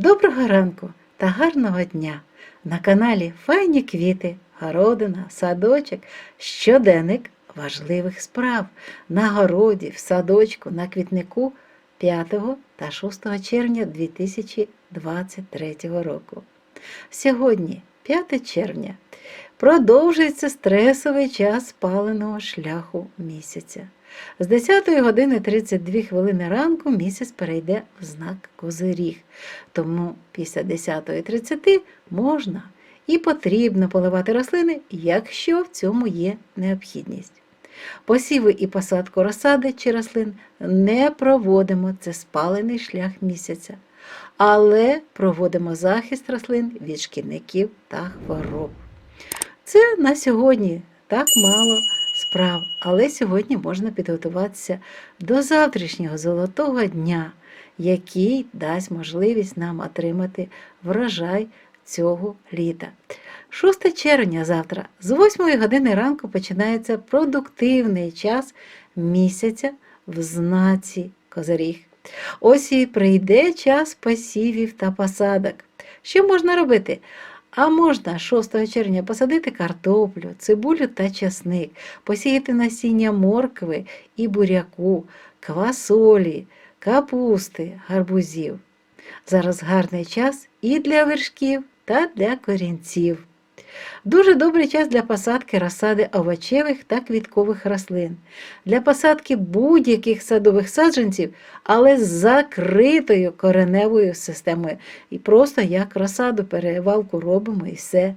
Доброго ранку та гарного дня! На каналі Файні квіти, городина, садочок, щоденник важливих справ на городі, в садочку, на квітнику 5 та 6 червня 2023 року. Сьогодні, 5 червня, продовжується стресовий час спаленого шляху місяця. З 10 години 32 хвилини ранку місяць перейде в знак Козиріг, тому після 10.30 можна і потрібно поливати рослини, якщо в цьому є необхідність. Посіви і посадку розсади чи рослин не проводимо, це спалений шлях місяця, але проводимо захист рослин від шкідників та хвороб. Це на сьогодні так мало справ, але сьогодні можна підготуватися до завтрашнього золотого дня, який дасть можливість нам отримати врожай цього літа. 6 червня завтра з 8 години ранку починається продуктивний час місяця в знаці Козиріг. Ось і прийде час посівів та посадок. Що можна робити? А можна 6 червня посадити картоплю, цибулю та часник, посіяти насіння моркви і буряку, квасолі, капусти, гарбузів. Зараз гарний час і для вершків, та для корінців. Дуже добрий час для посадки розсади овочевих та квіткових рослин, для посадки будь-яких садових саджанців, але з закритою кореневою системою. І просто як розсаду перевалку робимо і все.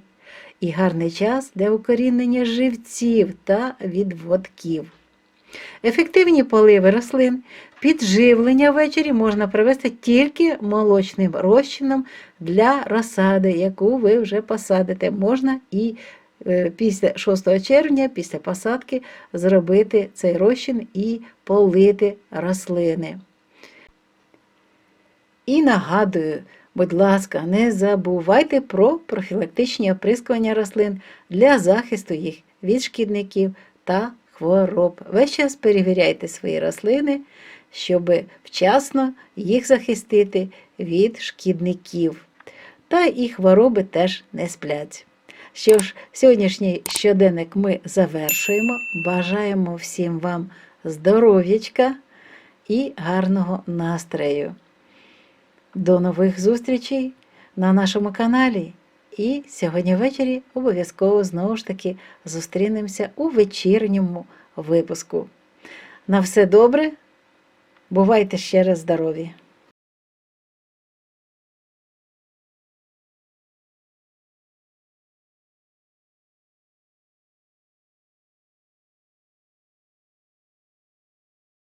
І гарний час для укорінення живців та відводків. Ефективні поливи рослин, підживлення ввечері можна провести тільки молочним розчином для розсади, яку ви вже посадите. Можна і е, після 6 червня, після посадки, зробити цей розчин і полити рослини. І нагадую, будь ласка, не забувайте про профілактичні оприскування рослин для захисту їх від шкідників та хвороб. Весь час перевіряйте свої рослини, щоб вчасно їх захистити від шкідників. Та і хвороби теж не сплять. Що ж, сьогоднішній щоденник ми завершуємо. Бажаємо всім вам здоров'ячка і гарного настрою. До нових зустрічей на нашому каналі. І сьогодні ввечері обов'язково знову ж таки зустрінемося у вечірньому випуску. На все добре, бувайте ще раз здорові!